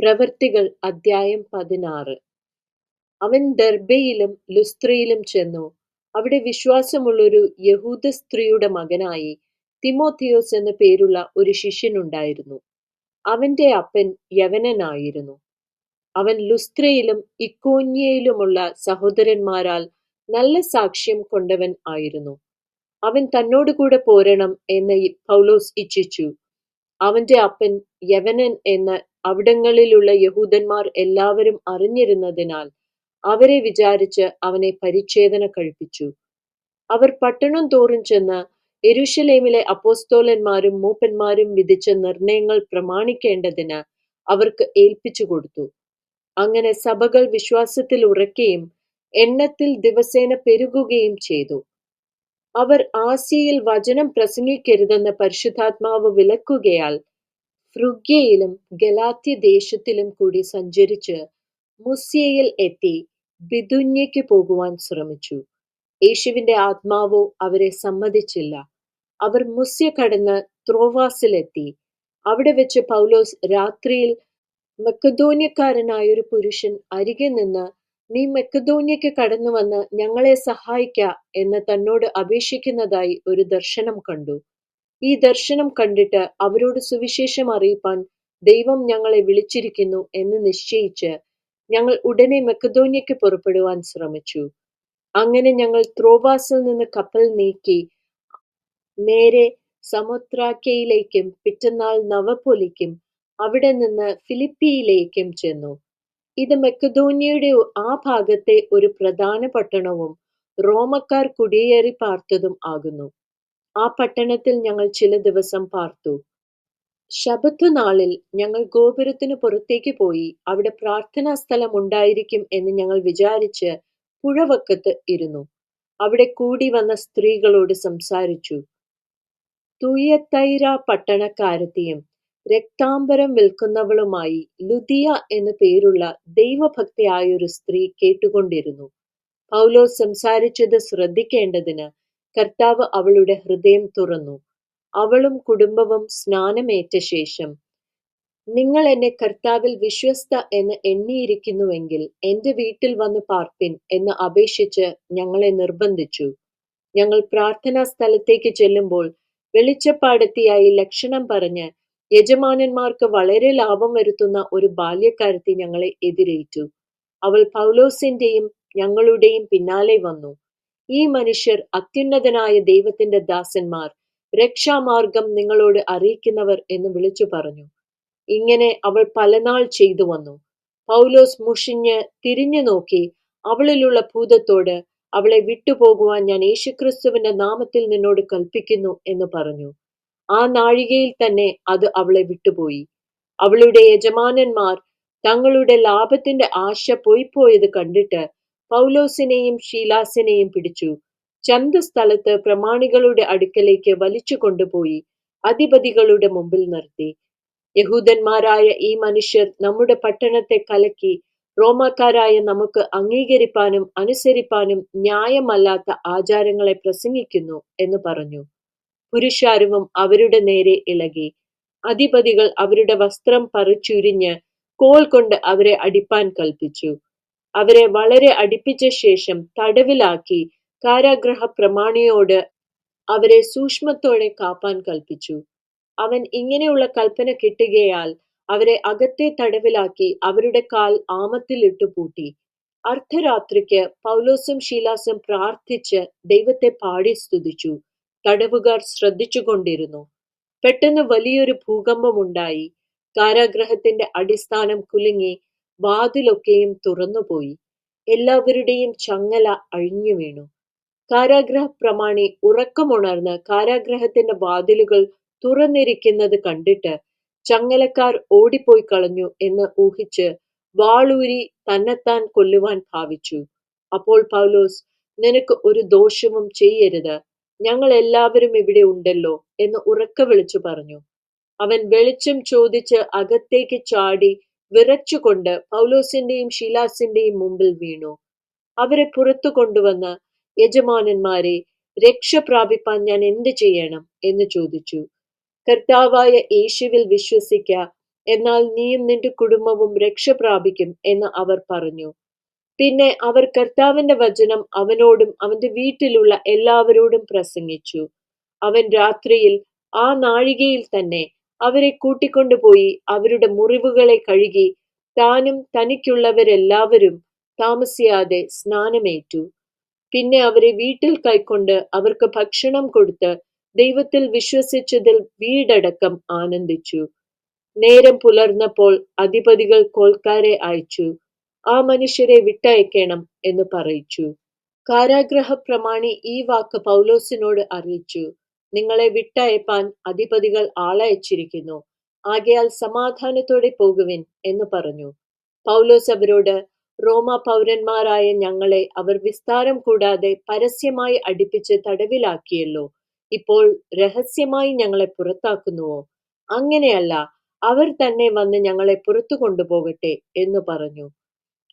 പ്രവൃത്തികൾ അദ്ധ്യായം പതിനാറ്. അവൻ ദർബയിലും ലുസ്ത്രയിലും ചെന്നു. അവിടെ വിശ്വാസമുള്ളൊരു യഹൂദ സ്ത്രീയുടെ മകനായി തിമോത്തിയോസ് എന്ന പേരുള്ള ഒരു ശിഷ്യനുണ്ടായിരുന്നു. അവന്റെ അപ്പൻ യവനനായിരുന്നു. അവൻ ലുസ്ത്രയിലും ഇക്കോന്യയിലുമുള്ള സഹോദരന്മാരാൽ നല്ല സാക്ഷ്യം കൊണ്ടവൻ ആയിരുന്നു. അവൻ തന്നോടുകൂടെ പോരണം എന്ന് പൗലോസ് ഇച്ഛിച്ചു. അവന്റെ അപ്പൻ യവനൻ എന്ന് അവിടങ്ങളിലുള്ള യഹൂദന്മാർ എല്ലാവരും അറിഞ്ഞിരുന്നതിനാൽ അവരെ വിചാരിച്ച് അവനെ പരിച്ഛേദന കഴിപ്പിച്ചു. അവർ പട്ടണം തോറും ചെന്ന് എരുഷലേമിലെ അപ്പോസ്തോലന്മാരും മൂപ്പന്മാരും വിധിച്ച നിർണയങ്ങൾ പ്രമാണിക്കേണ്ടതിന് അവർക്ക് ഏൽപ്പിച്ചു കൊടുത്തു. അങ്ങനെ സഭകൾ വിശ്വാസത്തിൽ ഉറക്കുകയും എണ്ണത്തിൽ ദിവസേന പെരുകുകയും ചെയ്തു. അവർ ആസിയയിൽ വചനം പ്രസംഗിക്കരുതെന്ന് പരിശുദ്ധാത്മാവ് വിലക്കുകയാൽ ഫ്രുഗ്യയിലും ഗലാത്യ ദേശത്തിലും കൂടി സഞ്ചരിച്ച് മുസ്യയിൽ എത്തി ബിദുന്യയ്ക്ക് പോകുവാൻ ശ്രമിച്ചു. യേശുവിന്റെ ആത്മാവോ അവരെ സമ്മതിച്ചില്ല. അവർ മുസ്യ കടന്ന് ത്രോവാസിലെത്തി. അവിടെ വെച്ച് പൗലോസ് രാത്രിയിൽ മക്കതോന്യക്കാരനായൊരു പുരുഷൻ അരികെ നിന്ന് നീ മെക്കദോന്യയ്ക്ക് കടന്നു വന്ന് ഞങ്ങളെ സഹായിക്ക എന്ന് തന്നോട് അപേക്ഷിക്കുന്നതായി ഒരു ദർശനം കണ്ടു. ഈ ദർശനം കണ്ടിട്ട് അവരോട് സുവിശേഷം അറിയിപ്പാൻ ദൈവം ഞങ്ങളെ വിളിച്ചിരിക്കുന്നു എന്ന് നിശ്ചയിച്ച് ഞങ്ങൾ ഉടനെ മെക്കതോന്യയ്ക്ക് പുറപ്പെടുവാൻ ശ്രമിച്ചു. അങ്ങനെ ഞങ്ങൾ ത്രോവാസിൽ നിന്ന് കപ്പൽ നീക്കി നേരെ സമുദ്രാക്കയിലേക്കും പിറ്റന്നാൾ നവപൊലിക്കും അവിടെ നിന്ന് ഫിലിപ്പിയിലേക്കും ചെന്നു. ഇത് മെക്കതോന്യയുടെ ആ ഭാഗത്തെ ഒരു പ്രധാന പട്ടണവും റോമക്കാർ കുടിയേറി പാർത്തതും ആകുന്നു. ആ പട്ടണത്തിൽ ഞങ്ങൾ ചില ദിവസം പാർത്തു. ശബത്ത് നാളിൽ ഞങ്ങൾ ഗോപുരത്തിന് പുറത്തേക്ക് പോയി അവിടെ പ്രാർത്ഥനാ സ്ഥലം ഉണ്ടായിരിക്കും എന്ന് ഞങ്ങൾ വിചാരിച്ച് പുഴവക്കത്ത് ഇരുന്നു. അവിടെ കൂടി വന്ന സ്ത്രീകളോട് സംസാരിച്ചു. തുയത്തൈര പട്ടണക്കാരത്തിയും രക്താംബരം വിൽക്കുന്നവളുമായി ലുദിയ എന്നു പേരുള്ള ദൈവഭക്തിയായൊരു സ്ത്രീ കേട്ടുകൊണ്ടിരുന്നു. പൗലോസ് സംസാരിച്ചത് ശ്രദ്ധിക്കേണ്ടതിന് കർത്താവ് അവളുടെ ഹൃദയം തുറന്നു. അവളും കുടുംബവും സ്നാനമേറ്റ ശേഷം നിങ്ങൾ എന്നെ കർത്താവിൽ വിശ്വസ്ത എന്ന് എണ്ണിയിരിക്കുന്നുവെങ്കിൽ എന്റെ വീട്ടിൽ വന്ന് പാർപ്പിൻ എന്ന് അപേക്ഷിച്ച് ഞങ്ങളെ നിർബന്ധിച്ചു. ഞങ്ങൾ പ്രാർത്ഥനാ സ്ഥലത്തേക്ക് ചെല്ലുമ്പോൾ വെളിച്ചപ്പാടത്തിയായി ലക്ഷണം പറഞ്ഞ് യജമാനന്മാർക്ക് വളരെ ലാഭം വരുത്തുന്ന ഒരു ബാല്യക്കാരത്തി ഞങ്ങളെ എതിരേറ്റു. അവൾ പൗലോസിന്റെയും ഞങ്ങളുടെയും പിന്നാലെ വന്നു. ഈ മനുഷ്യർ അത്യുന്നതനായ ദൈവത്തിന്റെ ദാസന്മാർ. രക്ഷാമാർഗം നിങ്ങളോട് അറിയിക്കുന്നവർ എന്ന് വിളിച്ചു പറഞ്ഞു. ഇങ്ങനെ അവൾ പലനാൾ ചെയ്തു വന്നു. പൗലോസ് മുഷിഞ്ഞ് തിരിഞ്ഞു നോക്കി. അവളിലുള്ള ഭൂതത്തോട് അവളെ വിട്ടുപോകുവാൻ ഞാൻ യേശുക്രിസ്തുവിന്റെ നാമത്തിൽ നിന്നോട് കൽപ്പിക്കുന്നു എന്ന് പറഞ്ഞു. ആ നാഴികയിൽ തന്നെ അത് അവളെ വിട്ടുപോയി. അവളുടെ യജമാനന്മാർ തങ്ങളുടെ ലാഭത്തിന്റെ ആശ പോയിപ്പോയത് കണ്ടിട്ട് പൗലോസിനെയും ഷീലാസിനെയും പിടിച്ചു. ചന്തസ്ഥലത്ത് പ്രമാണികളുടെ അടുക്കലേക്ക് വലിച്ചു കൊണ്ടുപോയി അധിപതികളുടെ മുമ്പിൽ നിർത്തി. യഹൂദന്മാരായ ഈ മനുഷ്യർ നമ്മുടെ പട്ടണത്തെ കലക്കി റോമാക്കാരായ നമുക്ക് അംഗീകരിപ്പാനും അനുസരിപ്പാനും ന്യായമല്ലാത്ത ആചാരങ്ങളെ പ്രസംഗിക്കുന്നു എന്ന് പറഞ്ഞു. പുരുഷാരവും അവരുടെ നേരെ ഇളകി. അധിപതികൾ അവരുടെ വസ്ത്രം പറിച്ചുരിഞ്ഞ് കോൾ കൊണ്ട് അവരെ അടിപ്പാൻ കൽപ്പിച്ചു. അവരെ വളരെ അടുപ്പിച്ച ശേഷം തടവിലാക്കി കാരാഗ്രഹ പ്രമാണിയോട് അവരെ സൂക്ഷ്മത്തോടെ കാപ്പാൻ കൽപ്പിച്ചു. അവൻ ഇങ്ങനെയുള്ള കൽപ്പന കിട്ടുകയാൽ അവരെ അകത്തെ തടവിലാക്കി അവരുടെ കാൽ ആമത്തിലിട്ടു പൂട്ടി. അർദ്ധരാത്രിക്ക് പൗലോസും ശീലാസും പ്രാർത്ഥിച്ച് ദൈവത്തെ പാടി സ്തുതിച്ചു. തടവുകാർ ശ്രദ്ധിച്ചുകൊണ്ടിരുന്നു. പെട്ടെന്ന് വലിയൊരു ഭൂകമ്പമുണ്ടായി. കാരാഗ്രഹത്തിന്റെ അടിസ്ഥാനം കുലുങ്ങി വാതിലൊക്കെയും തുറന്നുപോയി. എല്ലാവരുടെയും ചങ്ങല അഴിഞ്ഞു വീണു. കാരാഗ്രഹ പ്രമാണി ഉറക്കമുണർന്ന് കാരാഗ്രഹത്തിന്റെ വാതിലുകൾ തുറന്നിരിക്കുന്നത് കണ്ടിട്ട് ചങ്ങലക്കാർ ഓടിപ്പോയി കളഞ്ഞു എന്ന് ഊഹിച്ച് വാളൂരി തന്നെത്താൻ കൊല്ലുവാൻ ഭാവിച്ചു. അപ്പോൾ പൗലോസ് നിനക്ക് ഒരു ദോഷവും ചെയ്യരുത്. ഞങ്ങൾ എല്ലാവരും ഇവിടെ ഉണ്ടല്ലോ എന്ന് ഉറക്ക വിളിച്ചു പറഞ്ഞു. അവൻ വെളിച്ചം ചോദിച്ച് അകത്തേക്ക് ചാടി വിറച്ചുകൊണ്ട് പൗലോസിന്റെയും ഷീലാസിന്റെയും മുമ്പിൽ വീണു. അവരെ പുറത്തു കൊണ്ടുവന്ന യജമാനന്മാരെ രക്ഷ പ്രാപിപ്പാൻ ഞാൻ എന്ത് ചെയ്യണം? എന്ന് ചോദിച്ചു. കർത്താവായ യേശുവിൽ വിശ്വസിക്ക എന്നാൽ നീയും നിന്റെ കുടുംബവും രക്ഷ പ്രാപിക്കും എന്ന് അവർ പറഞ്ഞു. പിന്നെ അവർ കർത്താവിന്റെ വചനം അവനോടും അവന്റെ വീട്ടിലുള്ള എല്ലാവരോടും പ്രസംഗിച്ചു. അവൻ രാത്രിയിൽ ആ നാഴികയിൽ തന്നെ അവരെ കൂട്ടിക്കൊണ്ടുപോയി അവരുടെ മുറിവുകളെ കഴുകി താനും തനിക്കുള്ളവരെല്ലാവരും താമസിയാതെ സ്നാനമേറ്റു. പിന്നെ അവരെ വീട്ടിൽ കൈക്കൊണ്ട് അവർക്ക് ഭക്ഷണം കൊടുത്ത് ദൈവത്തിൽ വിശ്വസിച്ചതിൽ വീടടക്കം ആനന്ദിച്ചു. നേരം പുലർന്നപ്പോൾ അധിപതികൾ കോൽക്കാരെ അയച്ചു. ആ മനുഷ്യരെ വിട്ടയക്കണം എന്ന് പറയിച്ചു. കാരാഗ്രഹ പ്രമാണി ഈ വാക്ക് പൗലോസിനോട് അറിയിച്ചു. നിങ്ങളെ വിട്ടയപ്പാൻ അധിപതികൾ ആളയച്ചിരിക്കുന്നു. ആകയാൽ സമാധാനത്തോടെ പോകുവിൻ എന്ന് പറഞ്ഞു. പൗലോസ് അവരോട് റോമ പൗരന്മാരായ ഞങ്ങളെ അവർ വിസ്താരം കൂടാതെ പരസ്യമായി അടുപ്പിച്ച് തടവിലാക്കിയല്ലോ. ഇപ്പോൾ രഹസ്യമായി ഞങ്ങളെ പുറത്താക്കുന്നുവോ? അങ്ങനെയല്ല അവർ തന്നെ വന്ന് ഞങ്ങളെ പുറത്തു കൊണ്ടുപോകട്ടെ എന്ന് പറഞ്ഞു.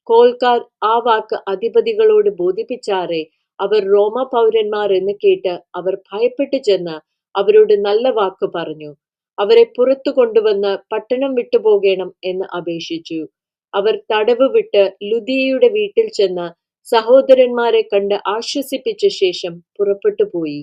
കോൽക്കാർ ആ വാക്ക് അധിപതികളോട് ബോധിപ്പിച്ചാറെ അവർ റോമ പൗരന്മാർ എന്ന് കേട്ട് അവർ ഭയപ്പെട്ടു ചെന്ന് അവരോട് നല്ല വാക്ക് പറഞ്ഞു. അവരെ പുറത്തു കൊണ്ടുവന്ന് പട്ടണം വിട്ടുപോകണം എന്ന് അപേക്ഷിച്ചു. അവർ തടവ് വിട്ട് ലുദിയയുടെ വീട്ടിൽ ചെന്ന് സഹോദരന്മാരെ കണ്ട് ആശ്വസിപ്പിച്ച ശേഷം പുറപ്പെട്ടു പോയി.